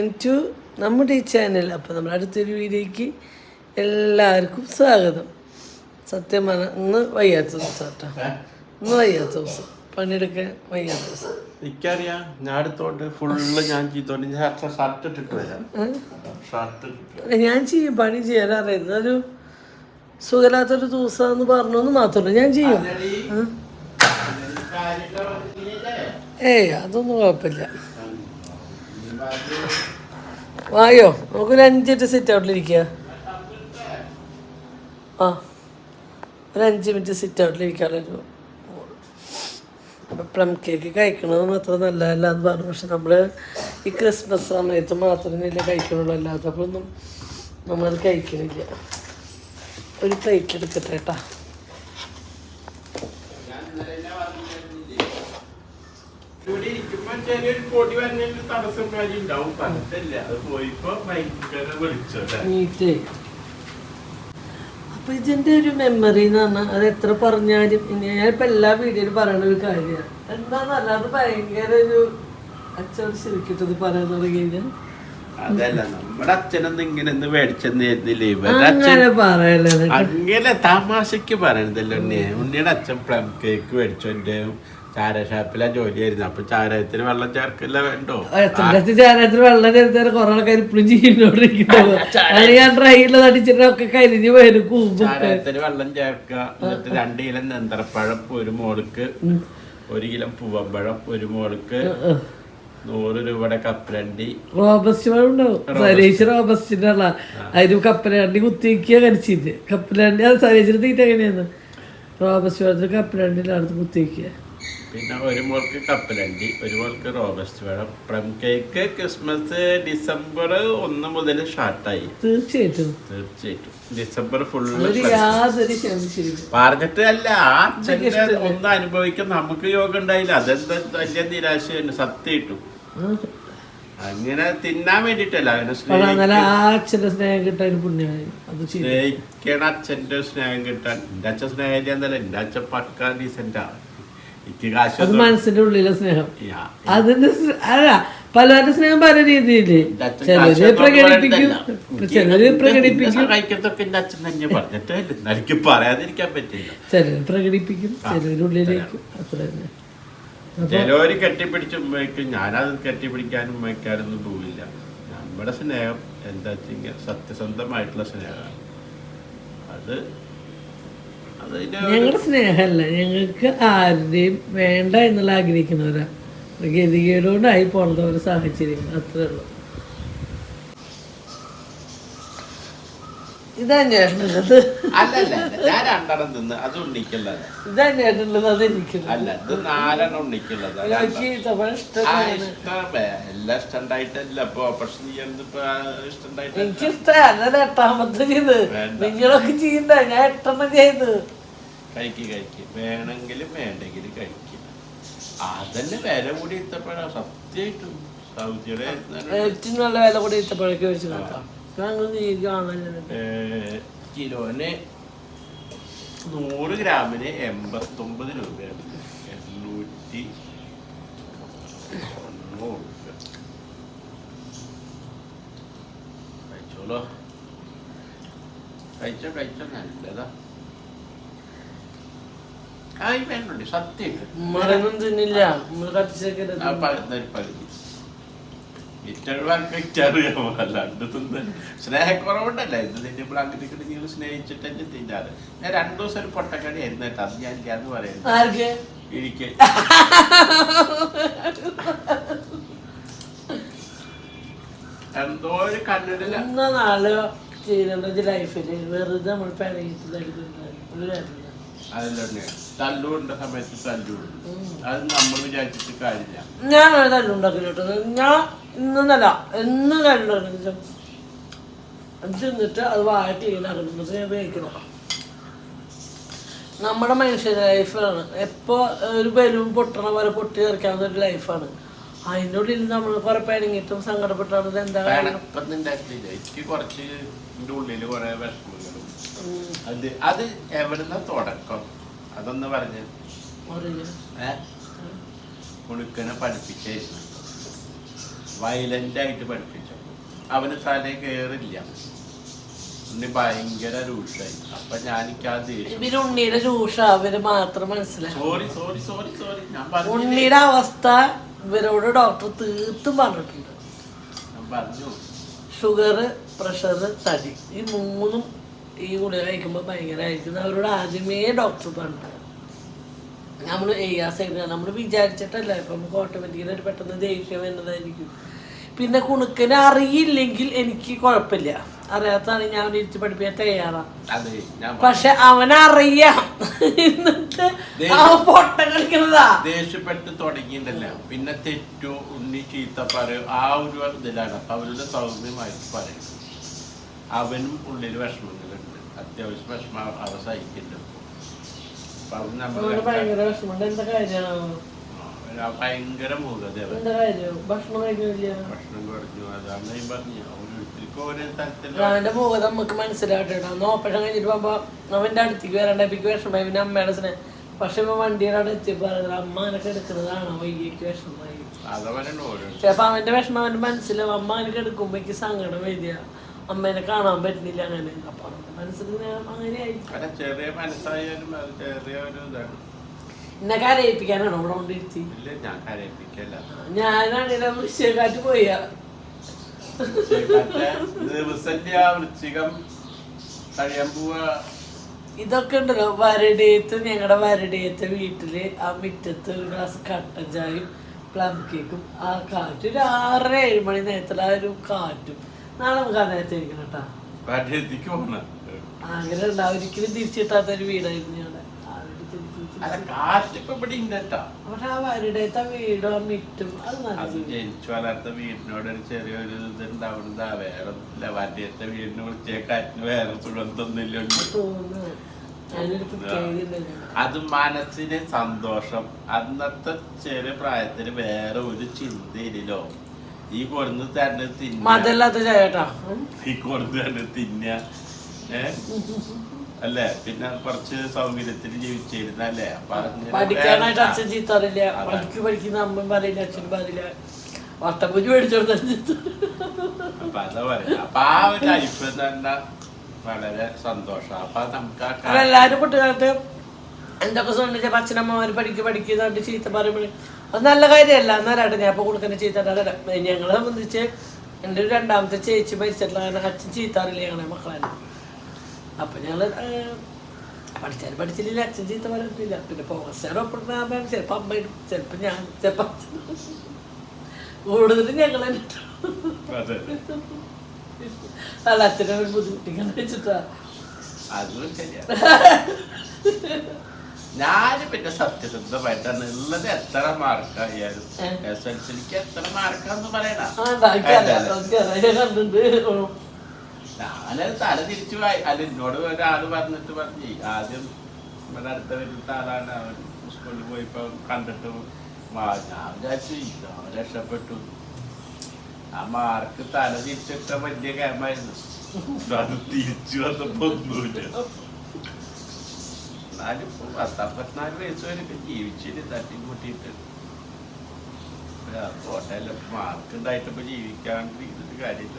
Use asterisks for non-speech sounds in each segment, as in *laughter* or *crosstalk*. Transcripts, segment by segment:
Welcome to നമ്മുടെ ഈ channel അപ്പോൾ നമ്മുടെ അടുത്തൊരു വീഡിയോയ്ക്ക് എല്ലാവർക്കും സ്വാഗതം. സത്യം പറഞ്ഞാൽ ഇന്ന് വയ്യാത്ത ദിവസം കേട്ടോ ഇന്ന് വയ്യാത്ത ദിവസം. പണിയെടുക്കാൻ വയ്യാത്ത ദിവസം. എനിക്കറിയാം. ഞാൻ അടുത്തോട്ട് ഫുള്ള് ഞാൻ ചെയ്തോണ്ട് ഞാൻ ഷർട്ട് ഇട്ടിട്ട് വരാം. ഷർട്ട് ഞാൻ ചെയ്യും. പണി ചെയ്യാൻ അറിയുന്നത് ഒരു സുഖമില്ലാത്തൊരു ദിവസമെന്ന് പറഞ്ഞു മാത്രമല്ല ഞാൻ ചെയ്യും. ഏയ് അതൊന്നും കുഴപ്പമില്ല. വായോ നമുക്കൊരു അഞ്ചിട്ട് സിറ്റ് ഔട്ടിലിരിക്കുക ആ ഒരു അഞ്ച് മിനിറ്റ് സിറ്റ് ഔട്ടിൽ അപ്പം പ്ലം കേക്ക് കഴിക്കണത് മാത്രം നല്ലതല്ല എന്ന് പറഞ്ഞു പക്ഷെ നമ്മൾ ഈ ക്രിസ്മസ് സമയത്ത് മാത്രമേ കഴിക്കണുള്ളൂ അല്ലാത്തപ്പോഴൊന്നും നമ്മളത് കഴിക്കണില്ല. ഒരു പ്ലേറ്റ് എടുക്കട്ടെ കേട്ടാ ഇവിടെ ഇരിക്കുമ്പോ ചെറിയൊരു പൊടി വന്നതിന് തടസ്സം കാര്യം ഉണ്ടാവും. പറഞ്ഞിട്ടില്ല അത് പോയിപ്പോ ഭയങ്കര വിളിച്ചല്ലേ നീറ്റേ. അപ്പൊ ഇതിന്റെ ഒരു മെമ്മറി എന്ന് പറഞ്ഞാൽ അത് എത്ര പറഞ്ഞാലും ഇനി ഞാനിപ്പോ എല്ലാ വീഡിയോയിലും പറയണ ഒരു കാര്യമാണ് എന്താന്നല്ല അത് ഭയങ്കര ഒരു അച്ഛൻ ശരിക്കിട്ടത് പറയാൻ തുടങ്ങി കഴിഞ്ഞാൽ അതല്ല നമ്മുടെ അച്ഛനൊന്നും ഇങ്ങനെ ഒന്ന് മേടിച്ചെന്നിരുന്നില്ല ഇവരുടെ അച്ഛൻ അങ്ങനെ തമാശക്ക് പറയണതല്ലോ ഉണ്ണിയുടെ അച്ഛൻ പ്ലം കേക്ക് മേടിച്ചു എന്റെ ചാര ഷാപ്പിലാ ജോലിയായിരുന്നു. അപ്പൊ ചാരത്തിന് വെള്ളം ചേർക്കില്ല വേണ്ടോ? എത്ര അച്ഛൻ ചാരത്തിൽ വെള്ളം ചേർത്താൽ കുറെ ആൾക്കാർ ഇപ്പോഴും ചെയ്യുന്നോണ്ടിരിക്കുന്നുണ്ടാവും അത് *laughs* ഞാൻ ട്രൈയിൽ അടിച്ചിട്ടൊക്കെ കരിഞ്ഞു വരും കൂമ്പ് ചാരത്തിന് വെള്ളം ചേർക്കുക. എന്നിട്ട് രണ്ട് കിലോ നേന്ത്രപ്പഴം ഒരു മോൾക്ക് ഒരു കിലോ പൂവമ്പഴം ഒരു മോൾക്ക് നൂറ് രൂപയുടെ കപ്പലണ്ടി. റോബസ്റ്റ് ഉണ്ടാവും. സരേശ് റോബസ്റ്റിന്റെ ഉള്ള അതിന് കപ്പലണ്ടി കുത്തിവെക്കുക കരിച്ചിട്ട് കപ്പലണ്ടി അത് സരേശിന് തീറ്റ എങ്ങനെയാണ് റോബസ്റ്റ് പഴത്തിൽ കപ്പലണ്ടിന്റെ അടുത്ത് കുത്തിവെക്കുക. പിന്നെ ഒരു മോൾക്ക് കപ്പലണ്ടി ഒരു മോൾക്ക് റോബസ്റ്റ് വേണം പ്ലം കേക്ക് ക്രിസ്മസ് ഡിസംബർ ഒന്ന് മുതൽ സ്റ്റാർട്ടായി. തീർച്ചയായിട്ടും. തീർച്ചയായിട്ടും. ഡിസംബർ ഫുള്ള് പറഞ്ഞിട്ട് അല്ല ആ ഒന്ന് അനുഭവിക്കാൻ നമുക്ക് യോഗം ഉണ്ടായില്ല. അതെന്താ വലിയ നിരാശയുണ്ട് സത്യം ഇട്ടു. അങ്ങനെ തിന്നാൻ വേണ്ടിട്ടല്ല. അങ്ങനെ സ്നേഹം കിട്ടാൻ പുണ്യമായി. സ്നേഹിക്കണ അച്ഛന്റെ സ്നേഹം കിട്ടാൻ. എന്റെ അച്ഛൻ സ്നേഹം എന്നല്ല. എന്റെ അച്ഛൻ പക്കാ ഡീസെന്റാ എനിക്ക് അത് മനസ്സിന്റെ ഉള്ളിലെ സ്നേഹം. അതിന്റെ അല്ല പലരുടെ സ്നേഹം പല രീതിയിൽ. ചിലര് പ്രകടിപ്പിക്കും. ചിലര് പ്രകടിപ്പിക്കും. ചിലര് പ്രകടിപ്പിക്കും ചിലര് ഉള്ളിലേക്കും. അത്ര തന്നെ. ചിലവര് കെട്ടിപ്പിടിച്ച് ഉമ്മയ്ക്കും ഞാനത് കെട്ടിപ്പിടിക്കാനും ഉമ്മയ്ക്കാനൊന്നും പോവില്ല. നമ്മുടെ സ്നേഹം എന്താ വെച്ചെങ്കിൽ സത്യസന്ധമായിട്ടുള്ള സ്നേഹമാണ്. അത് ഞങ്ങളുടെ സ്നേഹമല്ല. ഞങ്ങൾക്ക് ആരുടെയും വേണ്ട എന്നുള്ള ആഗ്രഹിക്കുന്നവരാ. ഗതികേടുകൊണ്ടായി പോണത് ഒരു സാഹചര്യം അത്രേ ഉള്ളൂ. ഇതന്നെയാണുള്ളത് അല്ലല്ല ഞാൻ രണ്ടെണ്ണം തിന്ന്. അത് ഉണ്ണിക്കുള്ളത്. ഇതന്നെയാണുള്ളത് അത് എനിക്കുള്ളത് അല്ല ഇത് നാലെണ്ണം ഉണ്ണിക്കുള്ളത്. എനിക്ക് ഇഷ്ടമാണ് എല്ലാം ഇപ്പൊ എട്ടാമത്തെ ചെയ്ത് വേണ്ട. നിങ്ങളൊക്കെ ചെയ്യണ്ട. ഞാൻ എട്ടെണ്ണം ചെയ്ത്. കഴിക്ക് കഴിക്ക്. വേണമെങ്കിലും വേണ്ടെങ്കിലും കഴിക്കും. അതന്നെ വില കൂടി ഇത്തപ്പോഴാണ് സത്യമായിട്ടും സൗദിയുടെ ഏറ്റവും നല്ല വില കൂടി ഇത്തപ്പോഴേക്ക് വെച്ച് നോക്കാം. കിലോന് നൂറ് ഗ്രാമിന് എൺപത്തൊമ്പത് രൂപയാണ്. എണ്ണൂറ്റി തൊണ്ണൂറ് കഴിച്ചോളോ. കഴിച്ചോ കഴിച്ചോ നല്ലതാ. ആയി വേണ്ടേ സത്യം. മരണം തിന്നില്ല. നമ്മൾ കത്തിച്ചേക്കരുത്. ആ പകുതി. അല്ലാണ്ട് *laughs* തിന്ന്. സ്നേഹക്കുറവുണ്ടല്ലേ? ഇത് തിന്നുമ്പോൾ അങ്ങനെ നിങ്ങൾ സ്നേഹിച്ചിട്ട് തന്നെ തിന്നാറ്. ഞാൻ രണ്ടു ദിവസം ഒരു പൊട്ടക്കടി ആയിരുന്നു കേട്ടോ. അത് ഞാൻ പറയുന്നത് ആർക്ക്? എനിക്ക്. എന്തോ ഒരു കണ്ണിടില്ല നാൾ വെറുതെ നമ്മൾ പിണങ്ങിട്ട് സമയത്ത് തല്ലുണ്ട് അത് നമ്മൾ വിചാരിച്ചിട്ട് കാര്യമില്ല. ഞാൻ തല്ലുണ്ടാക്കി കേട്ടോ. ഞാൻ ഇന്നല്ല എന്ന് തല്ലുണ്ടാക്കി അത് തിന്നിട്ട് അത് വായ ക്ലീൻ ഞാൻ ഉപയോഗിക്കണം. നമ്മുടെ മനുഷ്യ ലൈഫാണ്. എപ്പോ ഒരു ബലൂൺ പൊട്ടണ പോലെ പൊട്ടി തീർക്കാവുന്ന ഒരു ലൈഫാണ്. അതിന്റെ ഉള്ളിൽ നമ്മൾ കുറെ പിണങ്ങിയിട്ടും സങ്കടപ്പെട്ടാണ്. എന്താ കാരണം? എനിക്ക് കുറച്ച് ഉള്ളിൽ കുറെ അത് അത് എവിടുന്ന തുടക്കം? അതൊന്ന് പറഞ്ഞു. കുണുക്കനെ പഠിപ്പിച്ചായിരുന്നു വയലന്റ് ആയിട്ട് പഠിപ്പിച്ചു. അവന് തലേ കയറില്ല ഉണ്ണി ഭയങ്കര രൂക്ഷായി. അപ്പൊ ഞാനിക്ക് ആ ദേഷ്യം. ഇവർ ഉണ്ണിയുടെ രൂഷ അവർ മാത്രം മനസ്സിലായി. Sorry sorry sorry sorry. ഞാൻ പറഞ്ഞു ഉണ്ണിയുടെ അവസ്ഥ ഇവരോട് ഡോക്ടർ തീർത്തും പറഞ്ഞിട്ടുണ്ട്. ഞാൻ പറഞ്ഞു. ഷുഗർ പ്രഷർ തടി. ഈ മൂന്നും ഈ ഗുളിക കഴിക്കുമ്പോൾ ഭയങ്കരമായിരിക്കും അവരോട് ആദ്യമേ ഡോക്ടർ പറഞ്ഞു നമ്മൾ ആ സൈഡ് നമ്മൾ വിചാരിച്ചിട്ടല്ല. ഇപ്പം നമുക്ക് ഓട്ടോമാറ്റിക്കലായിട്ട് പെട്ടെന്ന് ദേഷ്യം വരുന്നതായിരിക്കും. പിന്നെ കുണുക്കനെ അറിയില്ലെങ്കിൽ എനിക്ക് കുഴപ്പമില്ല. അറിയാത്തതാണ് ഞാൻ ഇരിച്ച് പഠിപ്പിക്കാൻ തയ്യാറാണ്. പക്ഷെ അവനറിയാം. എന്നിട്ട് അവൻ പൊട്ട കളിക്കുന്നതാ. ദേഷ്യപ്പെട്ട് തുടങ്ങിയിട്ടല്ല. പിന്നെ തെറ്റോ ഉണ്ണി ചീത്ത പറയോ ആ ഒരു ഇതിലാണ്. അപ്പൊ അവരുടെ സൗമ്യമായിട്ട് പറയും. അവനും ഉള്ളിൽ വിഷമങ്ങളുണ്ട് അത്യാവശ്യം വിഷമം അവ സഹിക്കുന്നുണ്ട് അപ്പൊ അവൻ അവന് നമ്മൾ ഭയങ്കര വിഷമമുണ്ട്. എന്താ കാര്യമാണ് ഭയങ്കര മൂകത എന്താ കാര്യം? ഭക്ഷണം കഴിക്കുന്നില്ല. ഭക്ഷണം കുറഞ്ഞു. അതാണ് ഈ പറഞ്ഞു. ഓരോരുത്തർക്കും ഓരോ തരത്തിലുള്ള അവന്റെ നമുക്ക് മനസ്സിലായിട്ടോ അന്ന് ഓപ്പറേഷൻ കഴിഞ്ഞിട്ട് പോകുമ്പോ അവന്റെ അടുത്തേക്ക് വരണ്ട. എനിക്ക് വിഷമമായി. പിന്നെ അമ്മയുടെ സ്നേഹം പക്ഷെ ഇപ്പൊ വണ്ടിയുടെ അവിടെ എത്തിയപ്പോ പറയുന്നത് അമ്മ എനക്ക് എടുക്കുന്നതാണ് വിഷമമായി? ചിലപ്പോ അവന്റെ വിഷമം അവന്റെ മനസ്സിലാവും. അമ്മ എനിക്ക് എടുക്കുമ്പോ എനിക്ക് സങ്കടം വരിക. അമ്മേനെ കാണാൻ പറ്റുന്നില്ല അങ്ങനെ. അപ്പൊ മനസ്സിന് മനസ്സിൽ ഇങ്ങനെ അങ്ങനെയായി അല്ല ചെറിയ മനസ്സായാലും അത് ചെറിയ ഒരു ഇതാണ്. എന്നെ കരയിപ്പിക്കാനാണോ ഇവിടെ കൊണ്ടിരുത്തി? ഞാനാണെങ്കിൽ വൃശ്യക്കാറ്റ് പോയ. ഇതൊക്കെ ഉണ്ടല്ലോ വരടേത്ത് ഞങ്ങളുടെ വരടേത്ത് വീട്ടിൽ ആ മുറ്റത്ത് ഒരു ഗ്ലാസ് കട്ടൻ ചായയും പ്ലം കേക്കും ആ കാറ്റ് ഒരു ആറര ഏഴ് മണി നേരത്തിൽ ആ ഒരു കാറ്റും. നാളെ നമുക്ക് ഇരിക്കണം കേട്ടാ. പോണ അങ്ങനെ ഉണ്ടാവും ഒരിക്കലും വീടായിരുന്നു ഞങ്ങളുടെ തിരിച്ച് തിരിച്ച് അല്ല കാറ്റിപ്പോ ഇവിടെ ഉണ്ട് കേട്ടാ. പക്ഷെ ആ വരടേത്തെ ആ വീടും ആ മിറ്റും അത് അത് ജനിച്ചു വളർത്ത വീടിനോട് ഒരു ചെറിയൊരു വേറെ വരത്തെ വീടിനെ കാറ്റിന് സുഗന്ധമൊന്നുമില്ല അത് മനസ്സിന് സന്തോഷം. അന്നത്തെ ചെറിയ പ്രായത്തിന് വേറെ ഒരു ചിന്തയിലോ ഈ കൊടുന്ന് തന്നെ തിന്ന. മതല്ലാത്ത ചായ കേട്ടാ ഈ കൊടുന്ന് തന്നെ തിന്ന. ഏ? അല്ലേ? പിന്നെ കുറച്ച് സൗകര്യത്തിൽ ജീവിച്ചിരുന്നല്ലേ പഠിക്കാനായിട്ട് അച്ഛൻ ചീത്ത അറിയില്ല അതെ. പഠിക്ക് പഠിക്കുന്ന അമ്മ പറയില്ല അച്ഛൻ പറയില്ല. വട്ടപ്പൂജി മേടിച്ചോണ്ട് അപ്പൊ അതാ പറയാ അപ്പൊ ആ ഒരു ലൈഫ് തന്നെ വളരെ സന്തോഷം. അപ്പൊ നമുക്ക് എല്ലാരും കുട്ടികൾക്ക് എന്തൊക്കെ സംബന്ധിച്ച അച്ഛനമ്മമാര് പഠിക്ക് പഠിക്കുന്നുണ്ട് ചീത്ത പറയുമ്പോൾ അത് നല്ല കാര്യമല്ല. എന്നാലാട്ടെ ഞാൻ ഇപ്പോൾ കൊടുക്കുന്ന ചീത്ത ഞങ്ങളെ സംബന്ധിച്ച് എന്റെ ഒരു രണ്ടാമത്തെ ചേച്ചി മരിച്ചിട്ടുള്ള കാരണം അച്ഛൻ ചീത്താറില്ല ഞങ്ങളെ മക്കളെ? അപ്പൊ ഞങ്ങൾ ഏഹ്, പഠിച്ചാലും പഠിച്ചില്ല അച്ഛൻ ചീത്ത പറയത്തില്ല പിന്നെ പോകസ്റ്റാർ ഒപ്പിടുന്ന ചിലപ്പോ അമ്മ ഇടും. ചിലപ്പോ ഞാൻ ചിലപ്പോൾ കൂടുതലും ഞങ്ങൾ അല്ല അച്ഛനെ ബുദ്ധിമുട്ടിക്കാൻ വെച്ചിട്ടാ. *laughs* ഞാൻ പിന്നെ സത്യസന്ധമായിട്ടാണ് ഉള്ളത് എത്ര മാർക്കായാലും. എസ് എൽ സിക്ക് എത്ര മാർക്കാന്ന് പറയണ. ഞാനത് തല തിരിച്ചു പോയി അല്ല എന്നോട് ഒരാൾ പറഞ്ഞിട്ട് പറഞ്ഞു. ആദ്യം ഇവിടെ അടുത്ത വരുന്ന ആളാണ്. അവൻ സ്കൂളിൽ പോയിപ്പോ കണ്ടിട്ട് ഞാൻ വിചാരിച്ചു ഇതോ രക്ഷപ്പെട്ടു. ആ മാർക്ക് തല തിരിച്ചിട്ട വലിയ കേമായിരുന്നു *laughs* അത് തിരിച്ചു വന്നപ്പോ ഒന്നുമില്ല. എന്നാലും ഇപ്പൊ പത്തമ്പത്തിനാല് വയസ്സ് വരെയൊക്കെ ജീവിച്ചിട്ട് തട്ടി കൂട്ടിയിട്ട്. കോട്ടയല്ല മാർക്ക് ഉണ്ടായിട്ടിപ്പോ ജീവിക്കാണ്ട് ചെയ്തിട്ട് കാര്യമില്ല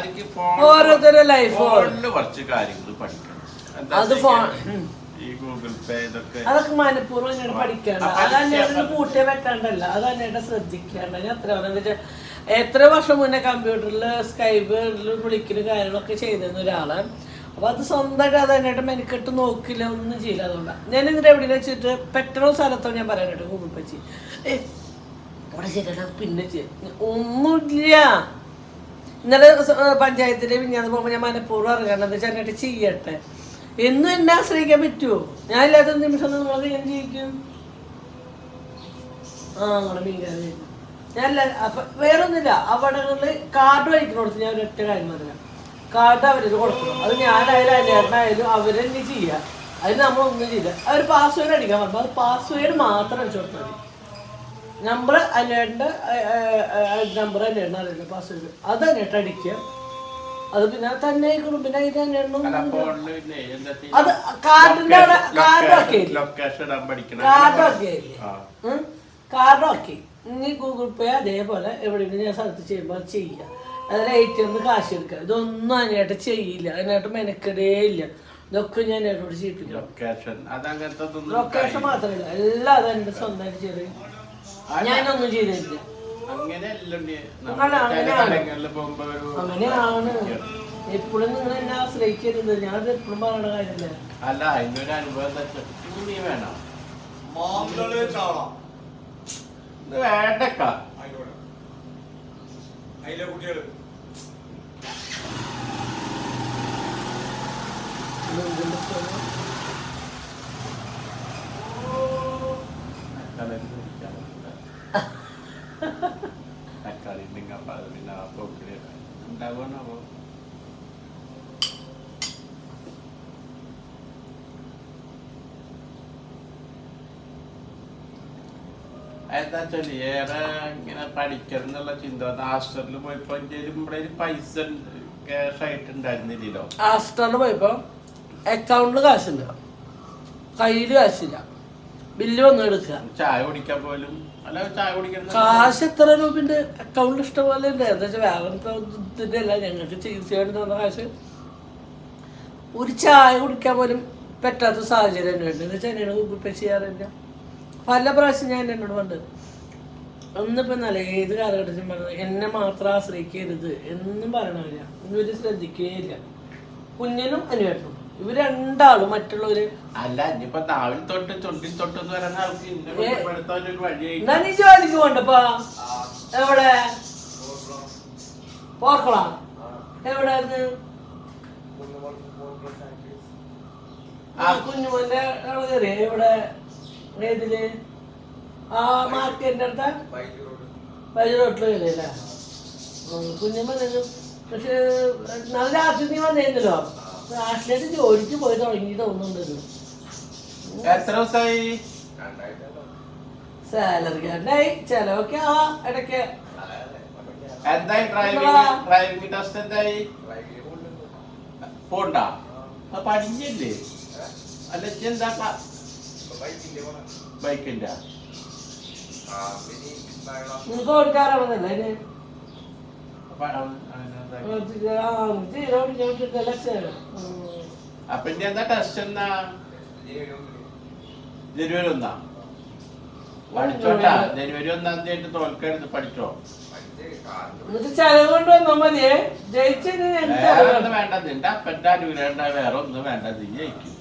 എനിക്ക് ഫോണിൽ കുറച്ച് കാര്യങ്ങൾ പഠിക്കണം. അത് ഫോൺ ഈ ഗൂഗിൾ പേ ഇതൊക്കെ. അതൊക്കെ മനഃപൂർവം ഞാൻ പഠിക്കണ്ട. ആ, അത് പഠിക്കാൻ അന്നേരം പൂട്ടിയെ അത് അന്നേരം ശ്രദ്ധിക്കാണ്ട്. ഞാൻ എത്ര എത്ര വർഷം മുന്നേ കമ്പ്യൂട്ടറിൽ സ്കൈബിൽ വിളിക്കുന്ന കാര്യങ്ങളൊക്കെ ചെയ്തിരുന്ന ഒരാളാണ് അപ്പൊ അത് സ്വന്തമായിട്ട് അത് തന്നെയായിട്ട് മെനക്കെട്ട് നോക്കില്ല ഒന്നും ചെയ്യില്ല അതുകൊണ്ടാണ് ഞാൻ എന്നിട്ട് എവിടെ വെച്ചിട്ട് പെട്ടെന്ന് സ്ഥലത്തോ ഞാൻ പറയാനായിട്ട് ഗൂഗിൾ പേ ചെയ്യും ഏ അവിടെ ശരിയാണ് പിന്നെ ഒന്നുമില്ല. ഇന്നലെ പഞ്ചായത്തിലെ വിഞ്ഞാന്ന് പോകുമ്പോൾ ഞാൻ മനഃപൂർവം ഇറങ്ങണം എന്താ വെച്ചാൽ ചെയ്യട്ടെ. എന്നും എന്നെ ആശ്രയിക്കാൻ പറ്റുമോ ഞാൻ ഇല്ലാത്ത നിമിഷം നിങ്ങളത് ഞാൻ ചെയ്യിക്കും ആ നിങ്ങളെ മീൻകാരി ഞാനല്ല അപ്പൊ വേറൊന്നുമില്ല. അവിടങ്ങളിൽ കാർഡ് വഹിക്കണോടത്ത് ഞാൻ ഒരൊറ്റ കാര്യം പറയാം. കാർഡ് അവരത് കൊടുക്കണം. അത് ഞാനായാലും അന്വേഷണമായാലും അവരെന്നെ ചെയ്യുക അതിന് നമ്മളൊന്നും ചെയ്യില്ല. അവർ പാസ്വേഡ് അടിക്കാൻ പറഞ്ഞു. അത് പാസ്വേഡ് മാത്രം അടിച്ചു കൊടുത്താൽ മതി. നമ്പർ അന്വേഷന്റെ നമ്പർ അന്വേഷണം അറിയില്ല പാസ്വേഡ് അത് അല്ലേട്ട് അടിക്കുക. അത് പിന്നെ തന്നെ ആയിക്കോളും. പിന്നെ ഇത് എന്താ അത് കാർഡിന്റെ അവിടെ കാർഡ് ഒക്കെ ലൊക്കേഷൻ ഇടാൻ പഠിക്കണം കാർഡ് ഒക്കെ ആ. കാർഡ് ഓക്കെ ഇനി ഗൂഗിൾ പേ അതേപോലെ എവിടെയെങ്കിലും ഞാൻ സ്ഥലത്ത് ചെയ്യുമ്പോൾ അത് ചെയ്യുക അതിൽ ഏറ്റവും നിന്ന് കാശ് എടുക്കുക. ഇതൊന്നും അതിനായിട്ട് ചെയ്യില്ല. അതിനായിട്ട് മെനക്കെടേ ഇല്ല. ഇതൊക്കെ ഞാൻ എന്നോട് ചെയ്യിപ്പിക്കണം ലൊക്കേഷൻ ഒന്നും മാത്രമല്ല. എല്ലാം അതെന്റെ സ്വന്തമായിട്ട് ചെയ്ത്. ഞാനൊന്നും നമ്മൾ അങ്ങനെയാണ്. എപ്പോഴും നിങ്ങൾ എന്നെ ആശ്രയിക്കരുത്. ഞാൻ എപ്പോഴും പറയണ കാര്യമില്ല. അല്ല അതിന്റെ ഒരു അനുഭവം നീ വേണം. വേണ്ടക്ക. അതിലെ കുട്ടികൾ. തക്കാളി ചിന്ത ഹോസ്റ്റലിൽ പോയപ്പോ ഇവിടെ പൈസ ക്യാഷ് ആയിട്ട് ഉണ്ടായിരുന്നില്ലല്ലോ ആസ്റ്ററിന് പോയപ്പോ അക്കൗണ്ടിൽ കാശില്ല കയ്യിൽ കാശില്ല. ബില്ല് വന്ന് എടുക്കുക. ചായ കുടിക്കാൻ പോലും അല്ല ചായ കുടിക്കാൻ കാശ് എത്ര രൂപന്റെ അക്കൗണ്ടിൽ ഇഷ്ടംപോലെ ഉണ്ട്. എന്താ വെച്ചാൽ അല്ല ഞങ്ങൾക്ക് ചികിത്സ വേണ്ടി തന്ന കാശ്. ഒരു ചായ കുടിക്കാൻ പോലും പറ്റാത്ത സാഹചര്യം തന്നെ ഉണ്ട്. എന്ന് വെച്ചാൽ എന്നോട് ഗൂഗിൾ പേ ചെയ്യാറില്ല. പല പ്രാവശ്യം ഞാൻ എന്നോട് പണ്ട് ഒന്നിപ്പോ നല്ല ഏത് കാലഘട്ടത്തിലും പറഞ്ഞത് എന്നെ മാത്രം ആശ്രയിക്കരുത് എന്നും പറയണില്ല ഇവർ ശ്രദ്ധിക്കുകയില്ല കുഞ്ഞിനും അനുവേട്ടനും ഇവർ രണ്ടാളും മറ്റുള്ളവര്. അല്ല ഇനിയിപ്പോ താവിൽ തൊട്ട് ചുണ്ടിൽ തൊട്ട് എന്ന് പറയുന്ന ആൾക്ക് ഇന്നെ ഒരു വഴിയായി എന്നാ നീ ജോലിക്ക് പോണ്ടപ്പാ? എവിടെ? പോർക്കളാ? എവിടെ ആ കുഞ്ഞുമോന്റെ ആൾ കയറി എവിടെ? ഏതിൽ? ആ മാർക്കറ്റിന്റെ അടുത്ത? വൈകി റോട്ടിൽ കയറിയല്ലേ കുഞ്ഞുമ്മ നിന്നു പക്ഷെ നല്ല രാത്രി നീ വന്നിരുന്നല്ലോ രാഷ്ട്രീയത്തിൽ ജോലിക്ക് പോയി തുടങ്ങി തോന്നുന്നുണ്ട് എത്ര ദിവസമായി സാലറി കാരനായി ചെലവൊക്കെ ആ ഇടയ്ക്ക്. എന്തായി? ഡ്രൈവിംഗ് എന്താ? ഡ്രൈവിംഗ് ടെസ്റ്റ് എന്തായി? പോണ്ടാ? പഠിച്ചില്ലേ അല്ല എന്താ ബൈക്കിന്റെ? നിനക്ക് ഓടിക്കാറാണെന്നല്ലേ അതിന് അപ്പൊ ഇനി എന്താ ടെസ്റ്റ് എന്നാ? ജനുവരി ഒന്നാ. പഠിച്ചോട്ടാ ജനുവരി ഒന്നാം തീയതി തോൽക്കരുത്. പഠിച്ചോ? വേണ്ട നിന്റെ അപ്പന്റെ അനുഗ്രഹം വേറെ ഒന്നും വേണ്ട നീ ജയിക്കും.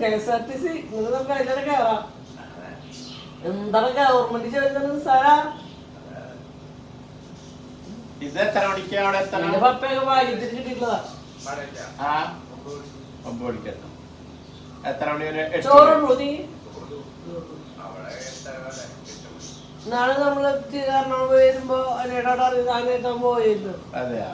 K S R T C നിങ്ങൾ നമുക്ക് അതിലൂടെ കയറാം എന്താണ് ഗവൺമെന്റ് ചോദിക്കുന്നത് സാറാ ഇത് എത്ര മണിക്ക് അവിടെ എത്തണം? ആ ഒമ്പത് മണിക്കെത്തണം എത്ര മണി വരെ? ചോറുള്ളൂ നീ? നാളെ നമ്മൾ എറണാകുളം വരുമ്പോ അറിയാൻ പോയിരുന്നു അതെയാ?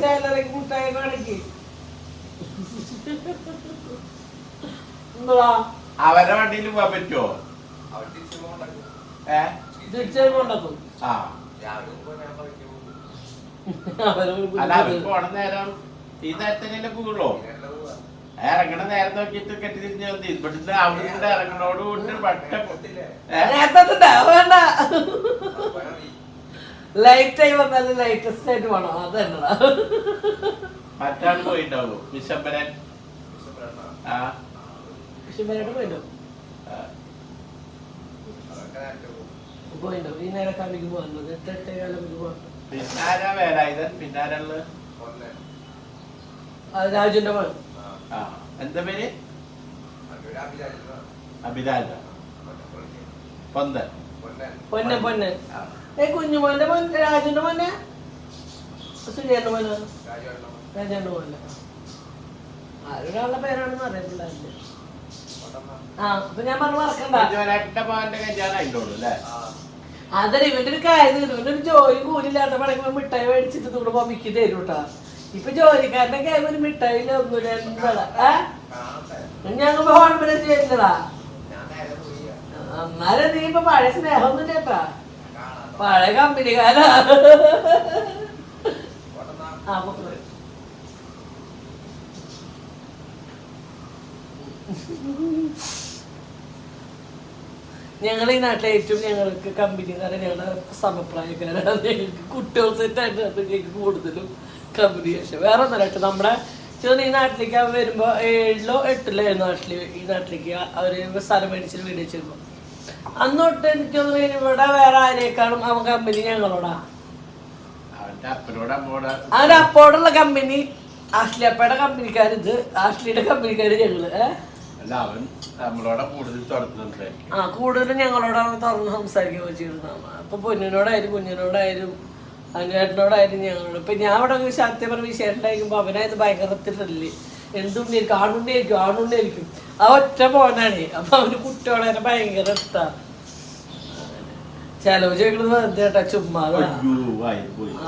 സാലറി മുട്ടായി കാണിക്ക്. അവരുടെ വണ്ടിയിൽ പോകാൻ പറ്റുമോ ഏ? കൊണ്ടാക്കും ആ. അല്ല പോണ നേരം ഈ പോകുള്ളൂ. ഇറങ്ങണ നേരം നോക്കിയിട്ട് കെട്ടി ഇവിടുന്ന് നിന്ന് ഇറങ്ങണോട് കൂടി വട്ട ഏ? ലൈറ്റ് ആയി വന്നാലും ലൈറ്റസ്റ്റ് ആയിട്ട് വേണം. അത് തന്നെടാ. മറ്റാൾ പോയിണ്ടാവും? വിശംബരൻ. ആ. ശിവനായിട്ട് പോയിട്ടോ. പോയിട്ടോ ഈ നേരക്കാലേക്ക് പോകുന്നത് എട്ട് എട്ടേ കാലത്തേക്ക് പോകാം പിന്നാരാ വേലായുധൻ പിന്നാരുള്ളത് രാജുന്റെ മോൻ ആ എന്താ പേര്? അഭിരാജ പൊന്തൻ പൊന്നെ പൊന്നെ. ഏ കുഞ്ഞുമോന്റെ മോൻ രാജുന്റെ മോനെ സുനിയന്റെ മോനെ രാജാന്റെ മോനെ ആരൊരാളുടെ പേരാണെന്ന് അറിയത്തില്ല. ആ അപ്പൊ ഞാൻ പറഞ്ഞു മറക്കണ്ട. അതല്ല ഇവന്റെ ഒരു കാര്യം. ഇവന്റെ ഒരു ജോലി കൂലില്ലാത്ത പണിക്കുമ്പോ മിഠായി മേടിച്ചിട്ട് ഇവിടെ പമ്മിക്ക് തരും കേട്ടാ ഇപ്പൊ ജോലിക്കാരന്റെ കാര്യം ഒരു മിഠായില്ല ഒന്നുമില്ല എന്താ ഞങ്ങൾ കോൺഫിഡൻസ് ചെയ്യുന്നതാ? എന്നാലും നീ ഇപ്പൊ പഴയ സ്നേഹമൊന്നും ചേട്ടാ പഴയ കമ്പനിക്കാരാ ആ പൊക്കോ. ഞങ്ങൾ ഈ നാട്ടിലെ ഏറ്റവും ഞങ്ങൾക്ക് കമ്പനിക്കാരെ ഞങ്ങളുടെ സമപ്രായക്കാരാണ്. ഞങ്ങൾക്ക് കുട്ടികൾ സെറ്റായിട്ട് ഞങ്ങൾക്ക് കൂടുതലും കമ്പനി പക്ഷേ വേറെ ഒന്നല്ല കേട്ടോ. നമ്മുടെ ചെറിയ ഈ നാട്ടിലേക്ക് അവർ വരുമ്പോൾ ഏഴിലോ എട്ടിലോ ആയിരുന്നു നാട്ടിൽ ഈ നാട്ടിലേക്ക് അവർ സ്ഥലം മേടിച്ചിട്ട് വീട് വെച്ചിരുമ്പോൾ അന്ന് തൊട്ട് എനിക്ക് തോന്നുന്നു ഇവിടെ വേറെ ആരേക്കാളും അവൻ കമ്പനി ഞങ്ങളോടാ? അവരപ്പോടുള്ള അപ്പോഴുള്ള കമ്പനി ആഷ്ലി അപ്പയുടെ കമ്പനിക്കാരിത് ആഷ്ലിയുടെ കമ്പനിക്കാർ ഞങ്ങൾ. ഏഹ് അല്ല അവൻ നമ്മളോടെ കൂടുതൽ ആ കൂടുതലും ഞങ്ങളോടാണ് തുറന്ന് സംസാരിക്കുക ചെയ്തിരുന്നത് അപ്പൊ പൊന്നിനോടായാലും കുഞ്ഞിനോടായാലും അനുവേട്ടനോടായാലും ഞങ്ങളോട്. ഇപ്പൊ ഞാൻ അവിടെ സത്യം പറഞ്ഞ വിശേഷണ്ടായിരിക്കുമ്പോ അവനായത് ഭയങ്കരത്തിട്ടല്ലേ എന്തുണ്ടായിരിക്കും ആണുണ്ടായിരിക്കും ആണുണ്ടായിരിക്കും ആ ഒറ്റ പോനാണ് അപ്പൊ അവന് കുട്ടിയോടെ തന്നെ ഭയങ്കര ഇഷ്ടാ. ചെലവ് ചോദിക്കുന്നത് വെറുതെ ചുമ്മാ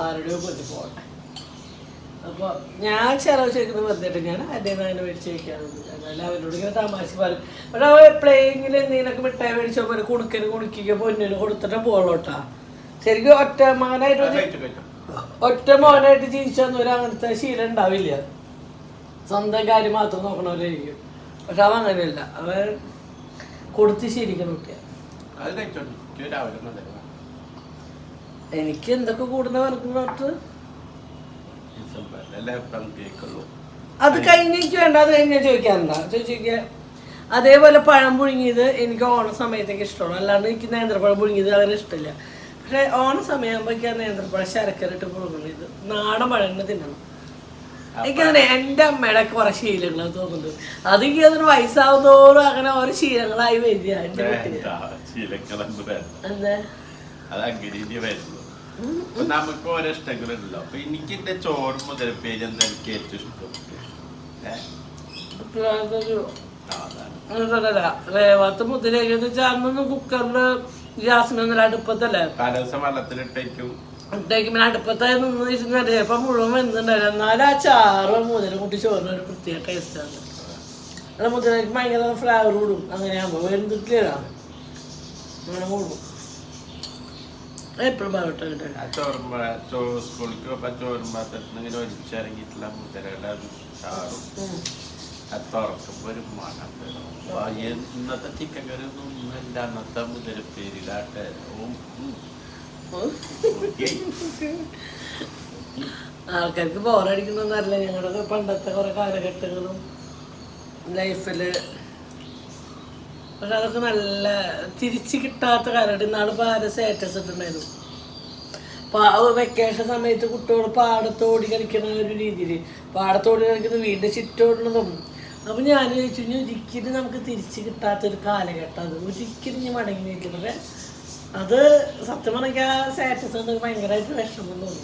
ആരുടെയോ പോട്ടെ. അപ്പൊ ഞാൻ ചെലവ് ചോദിക്കുന്നത് വെറുതെ ഞാൻ ആരുടെ അങ്ങനെ മേടിച്ച് അതല്ല അവരോട് ഇങ്ങനെ തമാശ പറയും. പക്ഷെ അവ എപ്പോഴെങ്കിലും എന്തെങ്കിലുമൊക്കെ മിഠായി മേടിച്ചോ പോലെ കുടുക്കന് കുടിക്കുക പൊന്നിന് കൊടുത്തിട്ട് പോളോട്ടാ ശരിക്കും ഒറ്റ മകനായിട്ട് ഒറ്റ മോനായിട്ട് ജീവിച്ചൊന്നും ഒരു അങ്ങനത്തെ ശീലം ഉണ്ടാവില്ല. സ്വന്തം കാര്യം മാത്രം നോക്കണവരായിരിക്കും. പക്ഷെ അവൻ അങ്ങനെയല്ല. അവൻ കൊടുത്ത് ശീലിക്കണം കുട്ടിയാ. എനിക്ക് എന്തൊക്കെ കൂടുന്ന വർക്കുകളോട്ട് ഡിസംബറിലല്ലേ എപ്പോഴും കേൾക്കുള്ളൂ അത് കഴിഞ്ഞിട്ട് വേണ്ട അത് കഴിഞ്ഞാൽ ചോദിക്കാറുണ്ടോ. ചോദിച്ചിരിക്കുക അതേപോലെ പഴം പുഴുങ്ങിയത് എനിക്ക് ഓണ സമയത്തേക്ക് ഇഷ്ടമാണ്. അല്ലാണ്ട് എനിക്ക് നേന്ത്രപ്പഴം പുഴുങ്ങിയത് അങ്ങനെ ഇഷ്ടമില്ല. പക്ഷെ ഓണ സമയമാകുമ്പോഴേക്ക് ആ നേന്ത്രപ്പഴം ശരക്കരട്ട് പുഴുങ്ങുന്നത് നാടൻ പഴം തന്നെ തിന്നണം. എനിക്കങ്ങനെ എന്റെ അമ്മയുടെ കുറെ ശീലങ്ങൾ തോന്നുന്നുണ്ട്. അത് എനിക്ക് അതിന് വയസ്സാവുന്നതോറും അങ്ങനെ ഓരോ ശീലങ്ങളായി വരിക എന്റെ വേണ്ട എന്താ? അത് നമുക്ക് ഓരോ ഇഷ്ടങ്ങളുണ്ടല്ലോ. അപ്പൊ എനിക്ക് എന്റെ ചോറ് മുതൽ പേര് എന്താ എനിക്ക് ഏറ്റവും ഇഷ്ടം? വേവാത്ത കുക്കറിൽ ഗ്യാസിനൊന്നും അടുപ്പത്തല്ലേ? തലേ ദിവസം വെള്ളത്തിലിട്ടേക്കും. ഇട്ടേക്ക്. പിന്നെ അടുപ്പത്തായി നിന്ന് ഇരുന്നല്ലേ ചിലപ്പോൾ മുഴുവൻ വെന്തുണ്ടായിരുന്നു എന്നാലും ആ ചാറ് മുതല കൂട്ടി ചോറിന് ഒരു പ്രത്യേക ടേസ്റ്റാണ് അല്ല മുതലേക്ക് ഭയങ്കര ഫ്ലേവർ കൂടും. അങ്ങനെയാകുമ്പോ വെന്തിട്ടില്ല അങ്ങനെ കൂടും. എപ്പോഴും പറയട്ടെ കേട്ടോ ആ ചോറുമ്പ ചോറ് സ്കൂളിലേക്ക് പോകുമ്പോ ചോറുമ്പാത്രത്തിന് ഇങ്ങനെ ഒലിച്ചിറങ്ങിയിട്ടുള്ള മുതലയുടെ ചാറും. ഉം. അത് തുറക്കുമ്പോ ഒരു മണം വരും. അപ്പൊ ഇന്നത്തെ ചിക്കൻ കറി ഒന്നും ഒന്നുമില്ല അന്നത്തെ മുതലപ്പേരിലാട്ടെ ഓ ആൾക്കാർക്ക് ബോറടിക്കുന്നൊന്നല്ല ഞങ്ങളുടെ പണ്ടത്തെ കുറെ കാലഘട്ടങ്ങളും ലൈഫിൽ പക്ഷെ അതൊക്കെ നല്ല തിരിച്ച് കിട്ടാത്ത കാലഘട്ടം. ഇന്നാൾ പാര സ്റ്റാറ്റസ് ഇട്ടുണ്ടായിരുന്നു വെക്കേഷൻ സമയത്ത് കുട്ടികൾ പാടത്തോടി കളിക്കുന്ന ഒരു രീതിയിൽ പാടത്തോടി കളിക്കുന്നത് വീടിന്റെ ചുറ്റോടുള്ളതും അപ്പൊ ഞാൻ ചോദിച്ചു ഇനി ഒരിക്കലും നമുക്ക് തിരിച്ച് കിട്ടാത്തൊരു കാലഘട്ടം അത് ഒരിക്കലും ഞാൻ മടങ്ങി നിൽക്കുന്നത് അത് സത്യം പറഞ്ഞാൽ ആ സ്റ്റാറ്റസ് എന്നൊക്കെ ഭയങ്കരമായിട്ട് വിഷമം തോന്നി.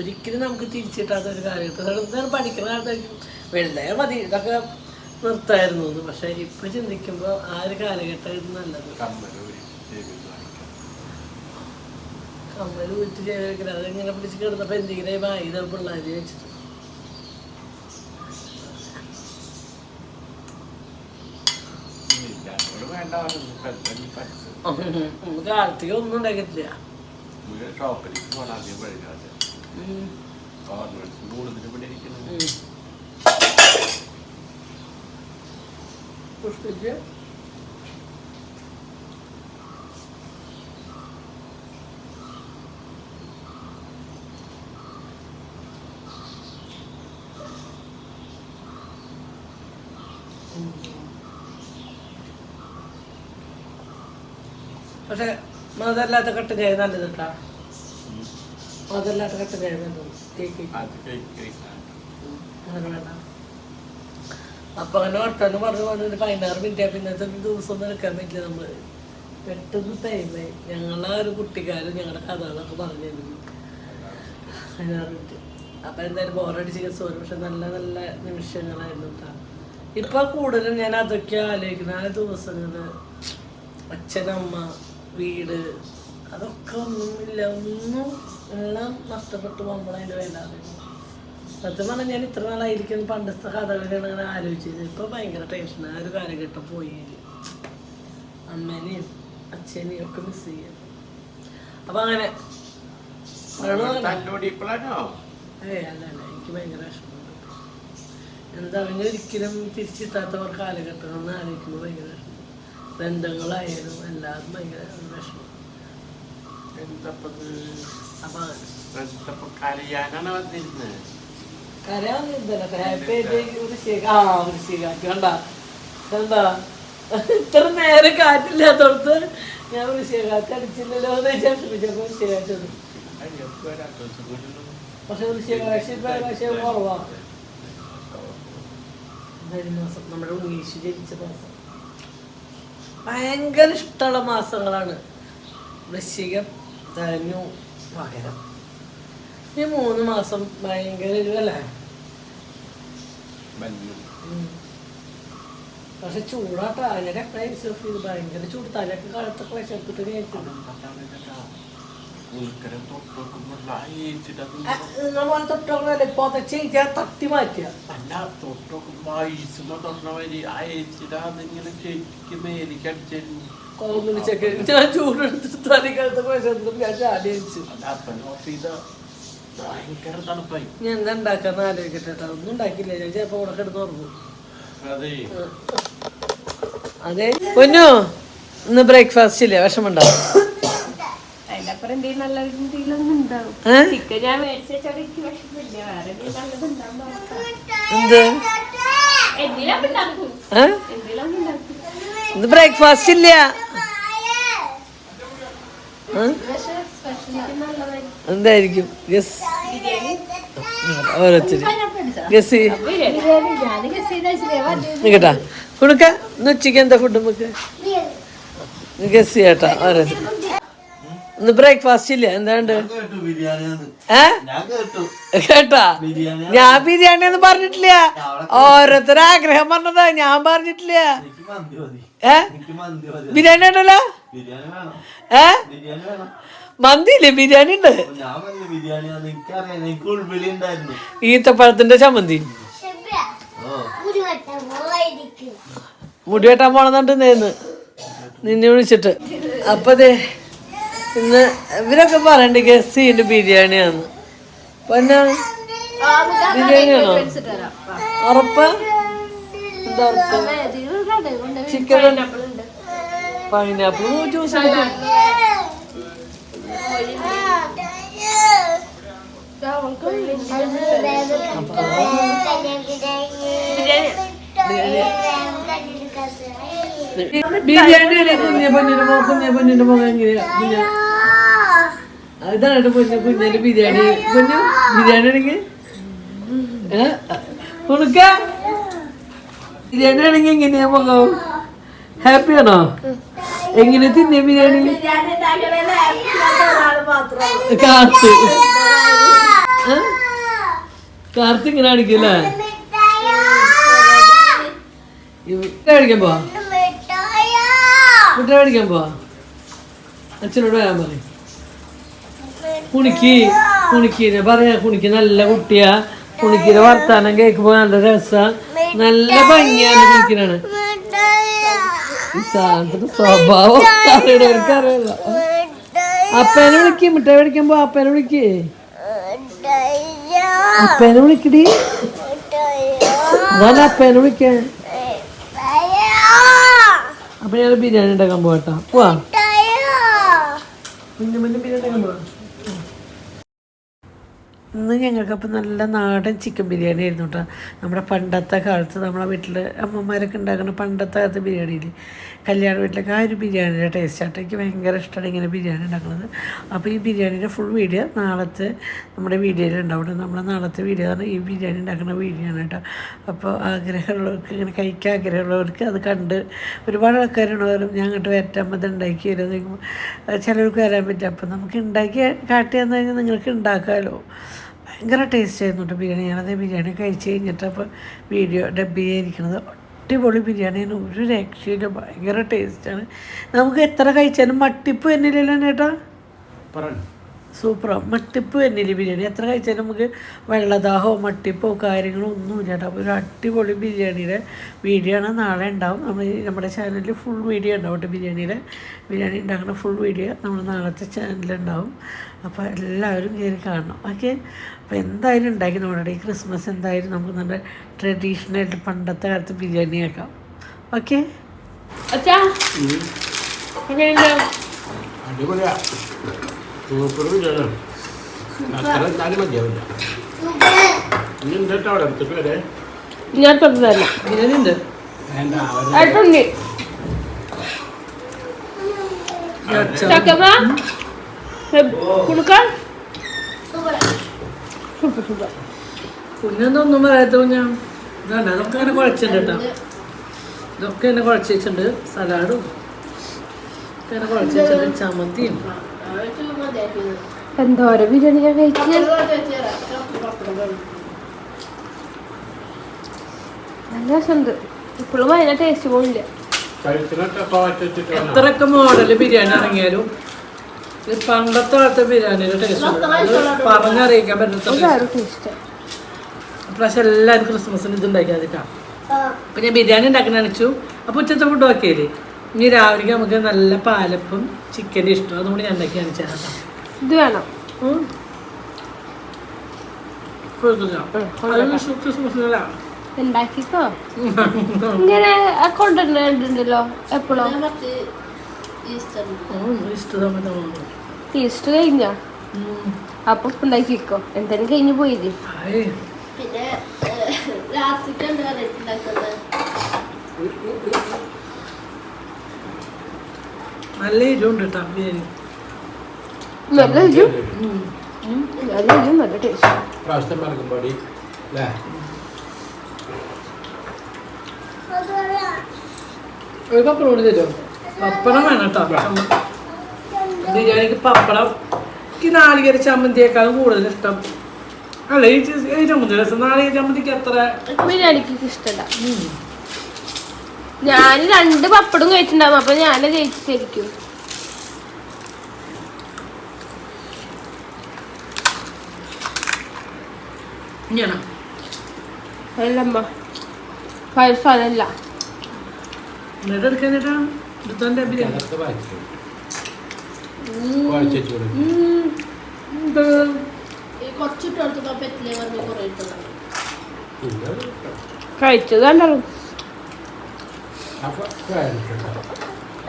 ഒരിക്കലും നമുക്ക് തിരിച്ചിട്ടാത്ത ഒരു കാലഘട്ടം. പഠിക്കുന്ന കാലത്തായിരിക്കും വെള്ളേ മതി. ഇതൊക്കെ നിർത്തായിരുന്നു എന്ന്. പക്ഷെ ഇപ്പൊ ചിന്തിക്കുമ്പോൾ ആ ഒരു കാലഘട്ടമായിരുന്നു നല്ലത്. കമ്മൽ വീട്ടിൽ ചെയ്തിരിക്കുന്നത് അതിങ്ങനെ പിടിച്ച് കിടന്നപ്പോ എന്തെങ്കിലും വായുധ പിള്ളേര് വെച്ചിട്ട്. കാലത്തേക്ക് ഒന്നും ഉണ്ടാക്കത്തില്ല. ഷോപ്പിലേക്ക് പോകണം ആദ്യം ഉം. ഓർണമെന്റ്സ് കൂടുതൽ ഇവിടെ ഇരിക്കുന്നത്. പുഷ്പിച്ച്. പക്ഷെ മതല്ലാത്ത കട്ട് ചായ നല്ലത് കേട്ടാ. മതല്ലാത്ത കട്ട് ചായ നല്ലത്. കേക്ക്. അത് വേണ്ട. അപ്പൊ അങ്ങനെ വർത്താനം പറഞ്ഞു പറഞ്ഞൊരു പതിനാറ് മിനിറ്റ് പിന്നത്തെ ഒരു ദിവസം ഒന്നും എടുക്കാൻ പറ്റില്ല നമ്മൾ. പെട്ടെന്ന് ടൈമായി ഞങ്ങളെ ഒരു കുട്ടിക്കാരും ഞങ്ങളുടെ കഥകളൊക്കെ പറഞ്ഞു തരുന്നു പതിനാറ് മിനിറ്റ് അപ്പൊ എന്തായാലും ബോറടിച്ച് സോറി പക്ഷെ നല്ല നല്ല നിമിഷങ്ങളായിരുന്നു ഇപ്പൊ കൂടുതലും ഞാൻ അതൊക്കെ ആലോചിക്കുന്നത്. ആ ദിവസങ്ങൾ അച്ഛനമ്മ വീട് അതൊക്കെ ഒന്നുമില്ല ഒന്നും എല്ലാം നഷ്ടപ്പെട്ടു നമ്മളതിന്റെ വേണ്ടാതെ സത്യം പറഞ്ഞാൽ ഞാൻ ഇത്ര നാളായിരിക്കും പണ്ടത്തെ കഥകളൊക്കെ അങ്ങനെ ആലോചിച്ചത്. ഇപ്പൊ ഭയങ്കര ടെൻഷൻ ആ. ഒരു കാലഘട്ടം പോയി അമ്മേനെയും അച്ഛനെയും ഒക്കെ മിസ് ചെയ്യാം. അപ്പൊ അങ്ങനെ. ഏ അല്ല എനിക്ക് ഭയങ്കര വിഷമമുണ്ട് എന്താ അങ്ങനെ ഒരിക്കലും തിരിച്ചിട്ടാത്ത ഒരു കാലഘട്ടം എന്ന് ആലോചിക്കുമ്പോൾ ഭയങ്കര ബന്ധങ്ങളായാലും എല്ലാതും ഭയങ്കര വിഷമം. എന്താ അപ്പം എന്തപ്പോ വന്നിരുന്നത് ആ വൃശ്ചികാറ്റ് ഇത്ര നേരെ കാറ്റില്ലാത്തടത്ത് ഞാൻ വൃശ്ചികാറ്റ് അടിച്ചില്ലല്ലോ എന്ന് വെച്ചാൽ വൃശ്ചികാറ്റ് കൂടി ഒന്ന് പക്ഷെ വൃശ്ചികാഴ്ച പക്ഷേ നമ്മുടെ ഉണ്ണീശ് ജനിച്ച മാസം. ഭയങ്കര ഇഷ്ടമുള്ള മാസങ്ങളാണ്. വൃശ്ചികം ധനു മകരം. ഈ മൂന്ന് മാസം ഭയങ്കര അല്ലേ ഉം. പക്ഷെ ചൂടാട്ടോ അങ്ങനെ പ്രൈസ് ഓഫ് ചെയ്ത്? ഭയങ്കര ചൂട്. തലയൊക്കെ കാലത്തൊക്കെ വിശപ്പിട്ട് നമ്മളെ തൊട്ടോളല്ലേ പൊതച്ച് കഴിഞ്ഞാൽ തട്ടി മാറ്റുക. അല്ല തൊട്ട് നോക്കുമ്പോ ഐസുമ്പോ തൊട്ട വരി അയച്ചിട്ട് അതിങ്ങനെ ശരിക്കും മേലേക്ക് അടിച്ചിരുന്നു കോവിച്ചൊക്കെ ഞാൻ ചൂടെടുത്ത് തലക്കകത്തൊക്കെ വിശപ്പിട്ട് ഞാൻ ചാടി അടിച്ചു. അത് അപ്പൻ ഓഫ് ചെയ്ത. ഭയങ്കര തണുപ്പായി. ഞാൻ എന്താ ഉണ്ടാക്കാന്ന് ആലോചിക്കട്ടെ കേട്ടോ ഒന്നും ഉണ്ടാക്കില്ല ഞാൻ ചിലപ്പോ ഇവിടെ എടുത്ത് ഉറങ്ങും. അതെ. അതെ. പൊന്നു ഇന്ന് ബ്രേക്ക്ഫാസ്റ്റ് ഇല്ലേ? വിഷമുണ്ടാവും എന്തെങ്കിലും നല്ല എന്തെങ്കിലും ഉണ്ടാവും. ഏ? ചിക്കൻ ഞാൻ മേടിച്ച വെച്ചാൽ എനിക്ക് വിഷമില്ല വേറെ എന്തെങ്കിലും നല്ലത് ഉണ്ടാവും നോക്കാം. എന്ത്? എന്തെങ്കിലും ഉണ്ടാക്കും. ഏ? എന്തെങ്കിലും ഉണ്ടാക്കും. ഇന്ന് ബ്രേക്ക്ഫാസ്റ്റ് ഇല്ല. ഏ? പക്ഷെ എന്തായിരിക്കും? ഗസ് ഓരോരുത്തര്. ഗസ് നിക്കട്ടാ കൊടുക്ക ഇന്ന് ഉച്ചയ്ക്ക് എന്താ ഫുഡ് നമുക്ക് ഗസ് ചെയ്യട്ടാ ഓരോരുത്തർ ഇന്ന് ബ്രേക്ക്ഫാസ്റ്റ് ഇല്ല? എന്താണ്ട്? കേട്ടു ഏ? ഞാൻ കേട്ടു. ബിരിയാണി ഞാൻ ബിരിയാണി ഒന്നും പറഞ്ഞിട്ടില്ല ഓരോരുത്തർ ആഗ്രഹം പറഞ്ഞതാ. ഞാൻ പറഞ്ഞിട്ടില്ല. ഏ? ബിരിയാണി ഉണ്ടല്ലോ ഏ? ബിരിയാണി വേണം മന്തി ഇല്ലേ ബിരിയാണി ഉണ്ട് ഈത്തപ്പഴത്തിന്റെ ചമ്മന്തി. മുടി വെട്ടാൻ പോണെന്നുണ്ട് നേന്ന് നിന്നെ വിളിച്ചിട്ട്. അപ്പതേ ദേ ഇന്ന് ഇവരൊക്കെ പറയണ്ട് ഗസ്സിന്റെ ബിരിയാണിയാന്ന്. പിന്നെ ബിരിയാണിയാണോ ഉറപ്പാ? എന്താ ഉറപ്പ്? Chicken pineapple. ജ്യൂസ് ബിരിയാണി കുഞ്ഞെ പൊന്നിന്റെ മോ കുഞ്ഞെ പൊന്നിന്റെ മുഖം എങ്ങനെയാ? കുഞ്ഞ. ഇതാണ് കുഞ്ഞു കുഞ്ഞിന്റെ ബിരിയാണി? കുഞ്ഞു ബിരിയാണി ആണെങ്കിൽ? ഉണക്ക ബിരിയാണി ആണെങ്കിൽ എങ്ങനെയാ മുഖം ഹാപ്പിയാണോ? എങ്ങനെ തിന്നെ ബിരിയാണി? കാർത്ത്? കാർത്ത് ഇങ്ങനെ അടിക്കല്ലേ? മേടിക്കാൻ പോവാ? മുട്ട മേടിക്കാൻ പോവാ? അച്ഛനോട് വരാൻ പറയും. കുണിക്ക് കുണിക്കിനെ പറയാ കുണിക്ക് നല്ല കുട്ടിയാ. കുണിക്കിന്റെ വർത്താനം കേൾക്കുമ്പോ നല്ല രസ. നല്ല ഭംഗിയാണ് കുണിക്കിനാണ്. സാധനത്തിന്റെ സ്വഭാവം അറിയണവർക്ക് അറിയില്ല അപ്പേനെ വിളിക്ക് മിഠായി മേടിക്കാൻ അപ്പനെ വിളിക്ക്. അപ്പേനെ വിളിക്കടി. ഞാൻ അപ്പേനെ വിളിക്കാൻ അപ്പൊ ഞാൻ ബിരിയാണി ഉണ്ടാക്കാൻ പോകട്ടാ പോവാ. കുഞ്ഞു മുന്നേ ബിരിയാണി ഉണ്ടാക്കാൻ പോവാ. ഇന്ന് ഞങ്ങൾക്കപ്പോൾ നല്ല നാടൻ ചിക്കൻ ബിരിയാണി ആയിരുന്നു കേട്ടോ നമ്മുടെ പണ്ടത്തെ കാലത്ത് നമ്മളെ വീട്ടിൽ അമ്മമാരൊക്കെ ഉണ്ടാക്കുന്ന പണ്ടത്തെ കാലത്ത് ബിരിയാണിയിൽ കല്യാണ വീട്ടിലൊക്കെ ആ ഒരു ബിരിയാണിയുടെ ടേസ്റ്റ് ആട്ടോ എനിക്ക് ഭയങ്കര ഇഷ്ടമാണ് ഇങ്ങനെ ബിരിയാണി ഉണ്ടാക്കുന്നത്. അപ്പോൾ ഈ ബിരിയാണിയുടെ ഫുൾ വീഡിയോ നാളത്തെ നമ്മുടെ വീഡിയോയിൽ ഉണ്ടാവും നമ്മുടെ നാളത്തെ വീഡിയോ ആണ് ഈ ബിരിയാണി ഉണ്ടാക്കുന്ന വീഡിയോ ആണ് കേട്ടോ അപ്പോൾ ആഗ്രഹമുള്ളവർക്ക് ഇങ്ങനെ കഴിക്കാൻ ആഗ്രഹമുള്ളവർക്ക് അത് കണ്ട് ഒരുപാട് ആൾക്കാരുള്ളവരും ഞാൻ അങ്ങോട്ട് വരട്ടാകുമ്പോൾ അത് ഉണ്ടാക്കി വരും ചിലർക്ക് വരാൻ പറ്റും. അപ്പോൾ നമുക്ക് ഉണ്ടാക്കി കാട്ടി തന്നു കഴിഞ്ഞാൽ നിങ്ങൾക്ക് ഉണ്ടാക്കാമല്ലോ ഭയങ്കര ടേസ്റ്റ് ആയിരുന്നു ബിരിയാണി. ഞാനത് ബിരിയാണി കഴിച്ച് കഴിഞ്ഞിട്ട് അപ്പോൾ വീഡിയോ ഡബ് ചെയ്യാതിരിക്കുന്നത് അടിപൊളി ബിരിയാണിയാണ് ഒരു രക്ഷയില്ല. ഭയങ്കര ടേസ്റ്റാണ് നമുക്ക് എത്ര കഴിച്ചാലും മട്ടിപ്പ് തന്നെയില്ലല്ലോ ചേട്ടാ. പറഞ്ഞു സൂപ്പറാണ് മട്ടിപ്പ് വരുന്നില്ല ബിരിയാണി? എത്ര കഴിച്ചാലും നമുക്ക് വെള്ളദാഹമോ മട്ടിപ്പോ കാര്യങ്ങളോ ഒന്നുമില്ല കേട്ടോ. അപ്പോൾ ഒരു അടിപൊളി ബിരിയാണിയുടെ വീഡിയോ ആണ് നാളെ ഉണ്ടാവും. നമ്മൾ നമ്മുടെ ചാനലിൽ ഫുൾ വീഡിയോ ഉണ്ടാവും കേട്ടോ ബിരിയാണിയുടെ. ബിരിയാണി ഉണ്ടാക്കുന്ന ഫുൾ വീഡിയോ നമ്മൾ നാളത്തെ ചാനലിലുണ്ടാവും. അപ്പോൾ എല്ലാവരും കയറി കാണണം. ഓക്കെ? അപ്പോൾ എന്തായാലും ഉണ്ടാക്കി നമ്മുടെ ഈ ക്രിസ്മസ് എന്തായാലും നമുക്ക് നല്ല ട്രഡീഷണൽ പണ്ടത്തെ കാലത്ത് ബിരിയാണി ആക്കാം. ഓക്കെ? അച്ഛാ? അടിപൊളിയാ. ഞാൻ ചക്കമ്മ സൂപ്പർ കുഞ്ഞൊന്നും പറയാത്ത ഞാൻ ഇതാണ് അതൊക്കെ അങ്ങനെ കുഴച്ചിട്ടുണ്ട് കേട്ടോ. ഇതൊക്കെ എന്നെ കുഴച്ചിട്ടുണ്ട് സലാഡും. ഒക്കെ എന്നെ കുഴച്ചിട്ടുണ്ട് ചമ്മന്തിയും. എന്തോരം ബിരിയാണി ഞാൻ കഴിച്ചു? നല്ല രസമുണ്ട്. ഇപ്പോഴും അതിനെ ടേസ്റ്റ് പോകില്ല എത്രയൊക്കെ മോഡൽ ബിരിയാണി ഇറങ്ങിയാലും ഇത് പണ്ടത്തെ കാലത്തെ ബിരിയാണിയുടെ ടേസ്റ്റ് പറഞ്ഞറിയിക്കാൻ പറ്റുന്ന ടേസ്റ്റ് പ്രാവശ്യം എല്ലാവരും ക്രിസ്മസിന് ഇത് ഉണ്ടാക്കിയാതിട്ടാ അപ്പൊ ഞാൻ ബിരിയാണി ഉണ്ടാക്കുന്ന അണിച്ചു അപ്പൊ ഉച്ചത്തെ ഫുഡ് നോക്കിയല്ലേ ഇനി രാവിലെ നമുക്ക് നല്ല പാലപ്പം ചിക്കന്റെ ഇഷ്ടം അതുകൊണ്ട് ഞാൻ ഉണ്ടാക്കി കാണിച്ചാൽ ഇത് വേണം. അത്. ഉണ്ടാക്കിക്കോ ഇങ്ങനെ എപ്പോഴും. ഈസ്റ്റർ കഴിഞ്ഞ. അപ്പൊ ഉണ്ടാക്കിക്കോ എന്തായാലും കഴിഞ്ഞു പോയില്ലേ? ആയ്. പിന്നെ രാത്രിക്ക് എന്താ ഉണ്ടാക്കുന്നത്? നല്ല എരിവുണ്ട് കേട്ടോ ബിരിയാണി നല്ല ഉം. നല്ല നല്ല ടേസ്റ്റ് പ്രാവശ്യം മറക്കുമ്പോടി അല്ലേ? ഒരു പപ്പടം കൂടി തരുമോ? പപ്പടം വേണം കേട്ടോ ബിരിയാണിക്ക് പപ്പടം എനിക്ക് നാളികേര ചമ്മന്തിയേക്കാളും കൂടുതൽ ഇഷ്ടം. അല്ല ഈ ചമ്മന്തി രസം നാളികേര ചമ്മന്തിക്ക് എത്ര? ബിരിയാണിക്ക് ഇഷ്ടമല്ല. ഞാൻ രണ്ട് പപ്പടും കഴിച്ചിട്ടുണ്ടാവും. അപ്പൊ ഞാനെ ജയിച്ചിരിക്കും ഇങ്ങനെ അല്ലമ്മ. എന്നിട്ട് എടുക്കാനായിട്ടാ എടുത്തോന്റെ ബിരിയാണി അതൊക്കെ വായിച്ചു വായിച്ചു വെച്ചോളൂ ഉം. ഇത് ഈ കുറച്ചിട്ട് കൊടുത്തപ്പോ പറ്റില്ലേ പറഞ്ഞ് കുറേ ഇട്ടത് കഴിച്ചത് കണ്ടല്ലോ അപ്പൊ വേണ്ട എനിക്ക്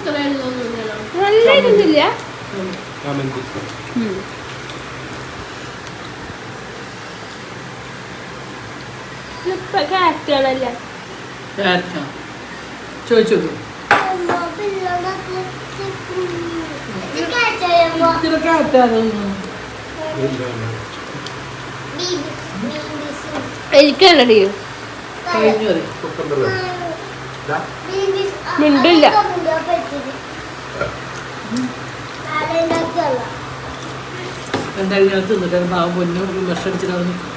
അത്ര നല്ല ഇരുന്നില്ല കമന്റ് ഇപ്പൊ കാറ്റാണല്ല ക്യാരറ്റാ ചോദിച്ചു ഇത്തിരി ക്യാരറ്റാണ് എനിക്കല്ലടി മിണ്ടില്ല. എന്തായാലും ഞാൻ തിന്നിട്ട് പാവം പൊന്നു വിഷം അടിച്ചിട്ട് അവിടെ നിൽക്കും.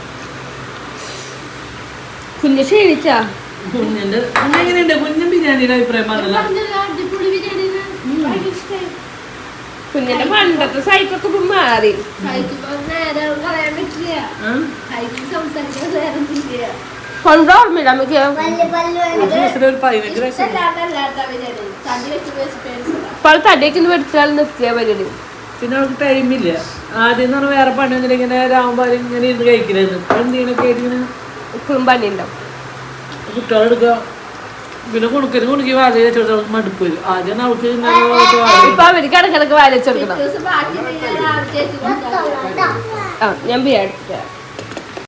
കുഞ്ഞ് ക്ഷീണിച്ചാ? കുഞ്ഞിന്റെ കുഞ്ഞെങ്ങനെയുണ്ട് കുഞ്ഞൻ ബിരിയാണിയുടെ അഭിപ്രായം പറഞ്ഞല്ലോ. കുഞ്ഞിന്റെ പണ്ടത്തെ സൈക്കൊക്കെ ഇപ്പൊ മാറി. കൊണ്ടോ ഓർമ്മയില്ല നമുക്ക്? ഇപ്പോൾ തടിയൊക്കെ പഠിച്ചാൽ നിർത്തിയ പരിപാടി. പിന്നെ അവൾക്ക് ടൈമില്ല ആദ്യം എന്ന് പറഞ്ഞാൽ വേറെ പണി ഒന്നും ഇങ്ങനെ രാവുമ്പോൾ ഇങ്ങനെ ഇരുന്ന് കഴിക്കില്ലായിരുന്നു ഇപ്പം എന്തെങ്കിലും ഇങ്ങനെ ഇപ്പോഴും പണി ഉണ്ടാവും കുട്ടികളെടുക്കുക പിന്നെ കുണുക്കലും കുണുക്കി വാല വെച്ചോട്ട് മടുപ്പ് വരും ആദ്യം അവൾക്ക് വാഴ ഇപ്പൊ അവർക്ക് ഇടക്കിടക്ക് കൊണ്ടുവരാം. ആ ഞാൻ എടുത്തിട്ട്